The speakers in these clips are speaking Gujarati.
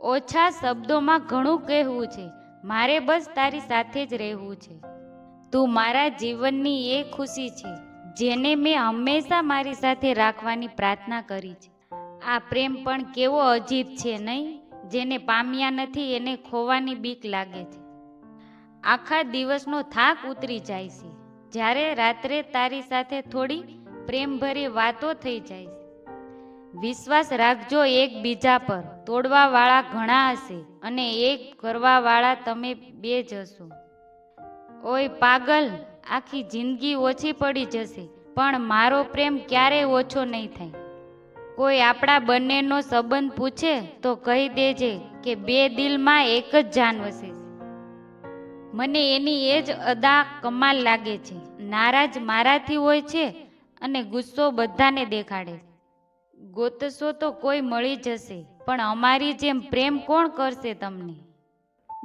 ઓછા શબ્દોમાં ઘણું કહેવું છે. મારે બસ તારી સાથે જ રહેવું છે. તું મારા જીવનની એ ખુશી છે, જેને મેં હંમેશા મારી સાથે રાખવાની પ્રાર્થના કરી છે. આ પ્રેમ પણ કેવો અજીબ છે નહીં? જેને પામ્યા નથી, એને ખોવાની બીક લાગે છે. આખા દિવસનો થાક ઉતરી જાય છે. જ્યારે રાત્રે તારી સાથે થોડી પ્રેમભરી વાતો થઈ જાય છે. વિશ્વાસ રાખજો એકબીજા પર. તોડવાવાળા ઘણા હશે અને એક કરવાવાળા તમે બે જશો ઓય પાગલ, આખી જિંદગી ઓછી પડી જશે, પણ મારો પ્રેમ ક્યારેય ઓછો નહીં થાય. કોઈ આપણા બંનેનો સંબંધ પૂછે તો કહી દેજે કે બે દિલમાં એક જ જાન વસે મને એની એ જ અદા કમાલ લાગે છે. નારાજ મારાથી હોય છે અને ગુસ્સો બધાને દેખાડે છે. ગોતશો તો કોઈ મળી જશે, પણ અમારી જેમ પ્રેમ કોણ કરશે તમને?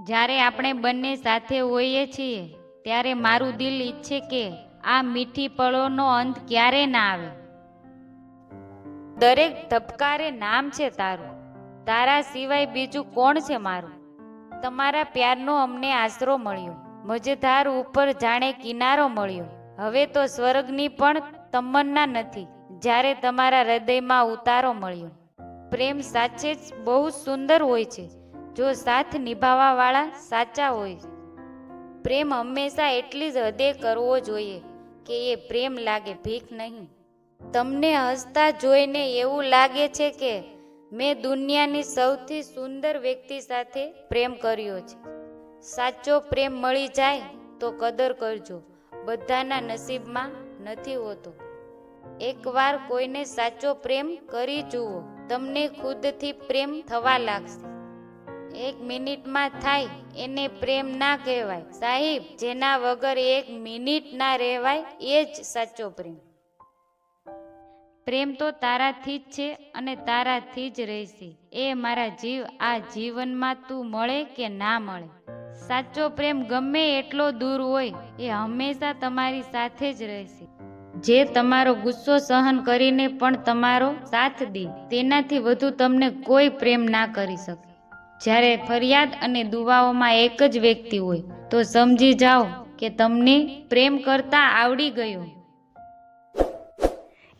જ્યારે આપણે બંને સાથે હોઈએ છીએ, ત્યારે મારું દિલ ઈચ્છે કે આ મીઠી પળોનો અંત ક્યારે ના આવે. દરેક ધબકારે નામ છે તારું, તારા સિવાય બીજું કોણ છે મારું? તમારા પ્યારનો અમને આશરો મળ્યો મજેધાર ઉપર જાણે કિનારો મળ્યો, હવે તો સ્વર્ગની પણ તમન્ના નથી. જ્યારે તમારા હૃદયમાં ઉતારો મળ્યો. પ્રેમ સાચે જ બહુ સુંદર હોય છે. જો સાથ નિભાવવાવાળા સાચા હોય. પ્રેમ હંમેશા એટલી જ હદે કરવો જોઈએ કે એ પ્રેમ લાગે ભીખ નહીં. તમને હસતા જોઈને એવું લાગે છે કે મેં દુનિયાની સૌથી સુંદર વ્યક્તિ સાથે પ્રેમ કર્યો છે. સાચો પ્રેમ મળી જાય તો કદર કરજો. બધાના નસીબમાં નથી હોતો. એકવાર કોઈને સાચો પ્રેમ કરી જુઓ, તમને ખુદથી પ્રેમ થવા લાગશે. એક મિનિટમાં થાય, એને પ્રેમ ના કહેવાય. સાહેબ, જેના વગર એક મિનિટ ના રહેવાય, એ જ સાચો પ્રેમ. પ્રેમ તો તારાથી જ છે અને તારાથી જ રહેશે. એ મારા જીવ, આ જીવનમાં તું મળે કે ના મળે? સાચો પ્રેમ ગમે એટલો દૂર હોય, એ હંમેશા તમારી સાથે જ રહેશે. જે તમારો ગુસ્સો સહન કરીને પણ તમારો સાથ દે તેનાથી વધુ તમને કોઈ પ્રેમ ના કરી શકે જ્યારે ફરિયાદ અને દુવાઓમાં એક જ વ્યક્તિ હોય તો સમજી જાઓ કે તમને પ્રેમ કરતા આવડી ગયો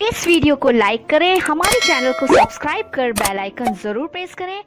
इस वीडियो को लाइक करें हमारे चैनल को सब्सक्राइब कर बेल आइकन जरूर प्रेस करें